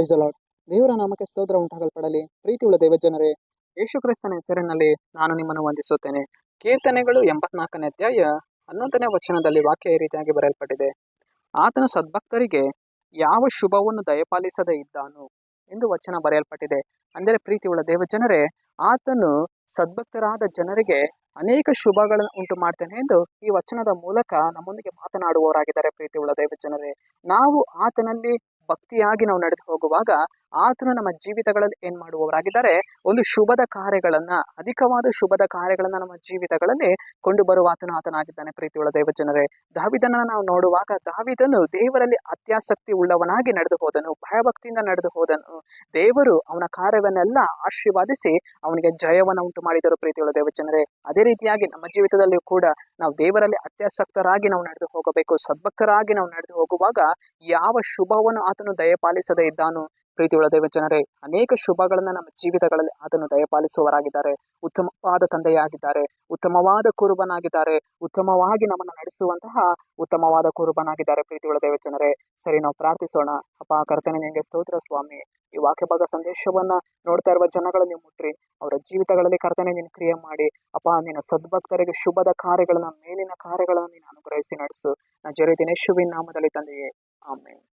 Price allot ದೇವರ ನಾಮಕ್ಕೆ ಸ್ತೋತ್ರ ಉಂಟಾಗಲ್ಪಡಲಿ. ಪ್ರೀತಿಯುಳ್ಳ ದೇವಜನರೇ, ಯೇಸು ಕ್ರಿಸ್ತನ ಹೆಸರಿನಲ್ಲಿ ನಾನು ನಿಮ್ಮನ್ನು ವಂದಿಸುತ್ತೇನೆ. ಕೀರ್ತನೆಗಳು ಎಂಬತ್ನಾಲ್ಕನೇ ಅಧ್ಯಾಯ ಹನ್ನೊಂದನೇ ವಚನದಲ್ಲಿ ವಾಕ್ಯ ಈ ರೀತಿಯಾಗಿ ಬರೆಯಲ್ಪಟ್ಟಿದೆ. ಆತನ ಸದ್ಭಕ್ತರಿಗೆ ಯಾವ ಶುಭವನ್ನು ದಯಪಾಲಿಸದೇ ಇದ್ದಾನು ಎಂದು ವಚನ ಬರೆಯಲ್ಪಟ್ಟಿದೆ. ಅಂದರೆ ಪ್ರೀತಿಯುಳ್ಳ ದೇವಜನರೇ, ಆತನು ಸದ್ಭಕ್ತರಾದ ಜನರಿಗೆ ಅನೇಕ ಶುಭಗಳನ್ನು ಉಂಟು ಮಾಡ್ತೇನೆ ಎಂದು ಈ ವಚನದ ಮೂಲಕ ನಮ್ಮೊಂದಿಗೆ ಮಾತನಾಡುವವರಾಗಿದ್ದಾರೆ ಪ್ರೀತಿಯುಳ್ಳ ದೇವಜನರೇ. ನಾವು ಆತನಲ್ಲಿ ಭಕ್ತಿಯಾಗಿ ನಾವು ನಡೆದು ಹೋಗುವಾಗ ಆತನು ನಮ್ಮ ಜೀವಿತಗಳಲ್ಲಿ ಏನ್ ಮಾಡುವವರಾಗಿದ್ದಾರೆ? ಒಂದು ಶುಭದ ಕಾರ್ಯಗಳನ್ನ, ಅಧಿಕವಾದ ಶುಭದ ಕಾರ್ಯಗಳನ್ನ ನಮ್ಮ ಜೀವಿತಗಳಲ್ಲಿ ಕೊಂಡು ಬರುವ ಆತನು ಆತನಾಗಿದ್ದಾನೆ ಪ್ರೀತಿಯುಳ್ಳ ದೇವಜನರೇ. ದಾವಿದನ ನಾವು ನೋಡುವಾಗ ದಾವಿದನು ದೇವರಲ್ಲಿ ಅತ್ಯಾಸಕ್ತಿ ಉಳ್ಳವನಾಗಿ ನಡೆದು ಹೋದನು, ಭಯಭಕ್ತಿಯಿಂದ ನಡೆದು ಹೋದನು. ದೇವರು ಅವನ ಕಾರ್ಯವನ್ನೆಲ್ಲ ಆಶೀರ್ವಾದಿಸಿ ಅವನಿಗೆ ಜಯವನ್ನು ಉಂಟು ಮಾಡಿದರು ಪ್ರೀತಿಯುಳ್ಳ ದೇವಜನರೇ. ಅದೇ ರೀತಿಯಾಗಿ ನಮ್ಮ ಜೀವಿತದಲ್ಲಿಯೂ ಕೂಡ ನಾವು ದೇವರಲ್ಲಿ ಅತ್ಯಾಸಕ್ತರಾಗಿ ನಾವು ನಡೆದು ಹೋಗಬೇಕು, ಸದ್ಭಕ್ತರಾಗಿ ನಾವು ನಡೆದು ಹೋಗುವಾಗ ಯಾವ ಶುಭವನ್ನು ಆತನು ದಯಪಾಲಿಸದೇ ಇದ್ದಾನು ಪ್ರೀತಿಯುಳ್ಳ ದೇವಜನರೇ, ಅನೇಕ ಶುಭಗಳನ್ನು ನಮ್ಮ ಜೀವಿತಗಳಲ್ಲಿ ಅದನ್ನು ದಯಪಾಲಿಸುವವರಾಗಿದ್ದಾರೆ. ಉತ್ತಮವಾದ ತಂದೆಯಾಗಿದ್ದಾರೆ. ಉತ್ತಮವಾದ ಕುರುಬನಾಗಿದ್ದಾರೆ. ಉತ್ತಮವಾಗಿ ನಮ್ಮನ್ನು ನಡೆಸುವಂತಹ ಉತ್ತಮವಾದ ಕುರುಬನಾಗಿದ್ದಾರೆ ಪ್ರೀತಿಯುಳ್ಳ ದೇವಜನರೇ. ಸರಿ, ನಾವು ಪ್ರಾರ್ಥಿಸೋಣ. ಅಪ್ಪ, ಕರ್ತನೆ ನಿಮಗೆ ಸ್ತೋತ್ರ ಸ್ವಾಮಿ. ಈ ವಾಕ್ಯ ಭಾಗ ಸಂದೇಶವನ್ನ ನೋಡ್ತಾ ಇರುವ ಜನಗಳನ್ನು ಮುಟ್ರಿ. ಅವರ ಜೀವಿತಗಳಲ್ಲಿ ಕರ್ತನೆ, ನೀನು ಕ್ರಿಯೆ ಮಾಡಿ. ಅಪ್ಪ, ನಿನ್ನ ಸದ್ಭಕ್ತರಿಗೆ ಶುಭದ ಕಾರ್ಯಗಳನ್ನ, ಮೇಲಿನ ಕಾರ್ಯಗಳನ್ನು ನೀನು ಅನುಗ್ರಹಿಸಿ ನಡೆಸು. ನಾ ಜರಿ ದಿನೇಶುವಿನ ನಾಮದಲ್ಲಿ ತಂದೆಯೇ. ಆಮೇಲೆ